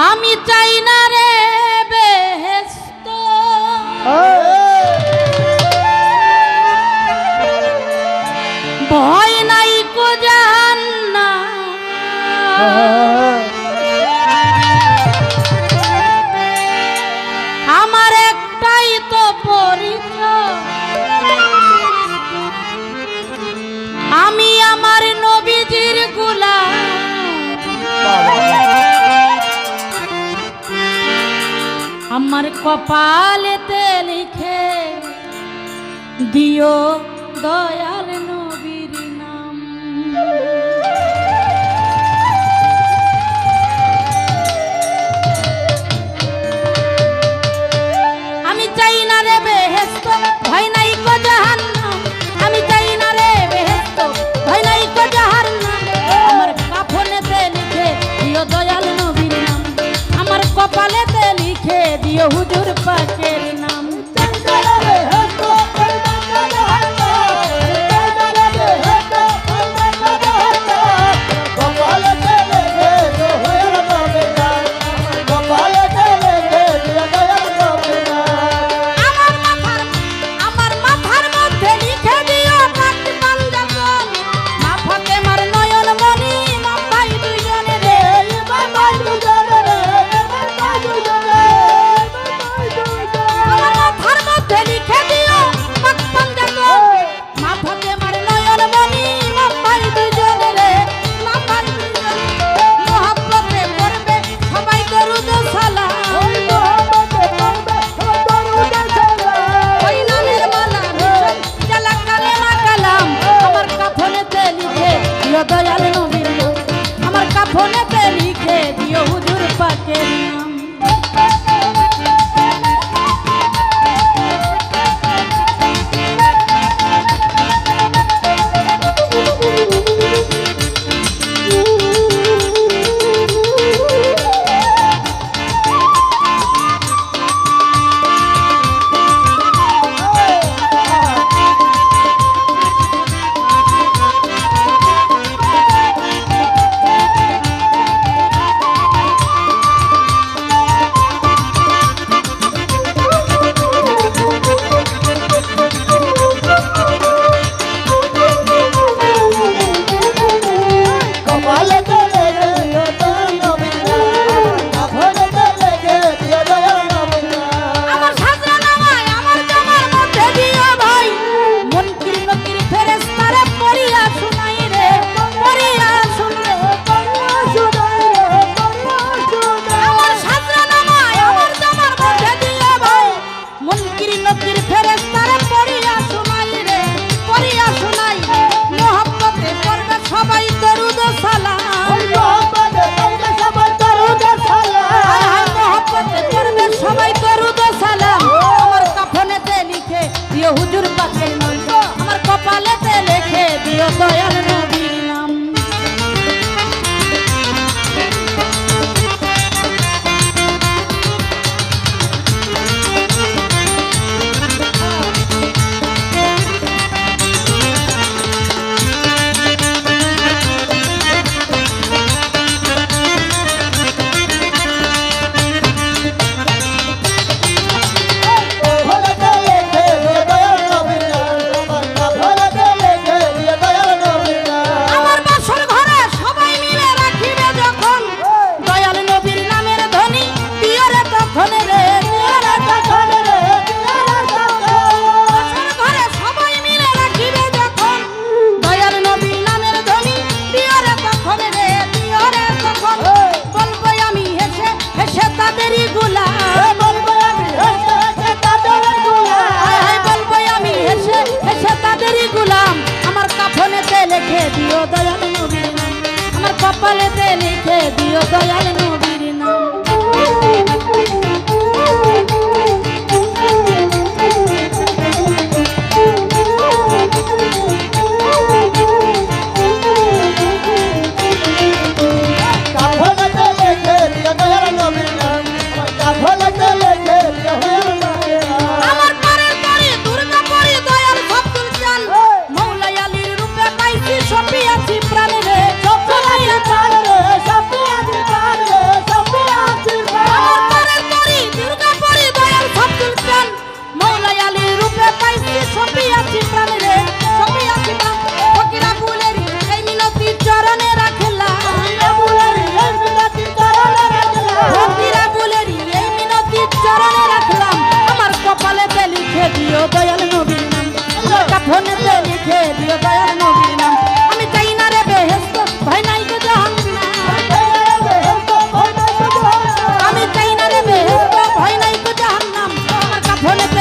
আমি চাই না রে বেহেস্ত ভয় নাই কো জাহান্না আমার কপালেতে লিখে দিও দয়াল নবীর নাম। হুজুর পাখের লিখে দিও দয়াল নবীর নাম আমার কপালেতে লিখে দিও দয়াল নবীর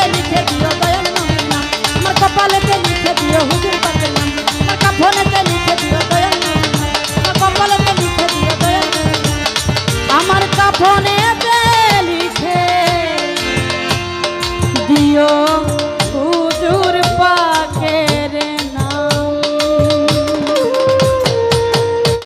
লিখে দিও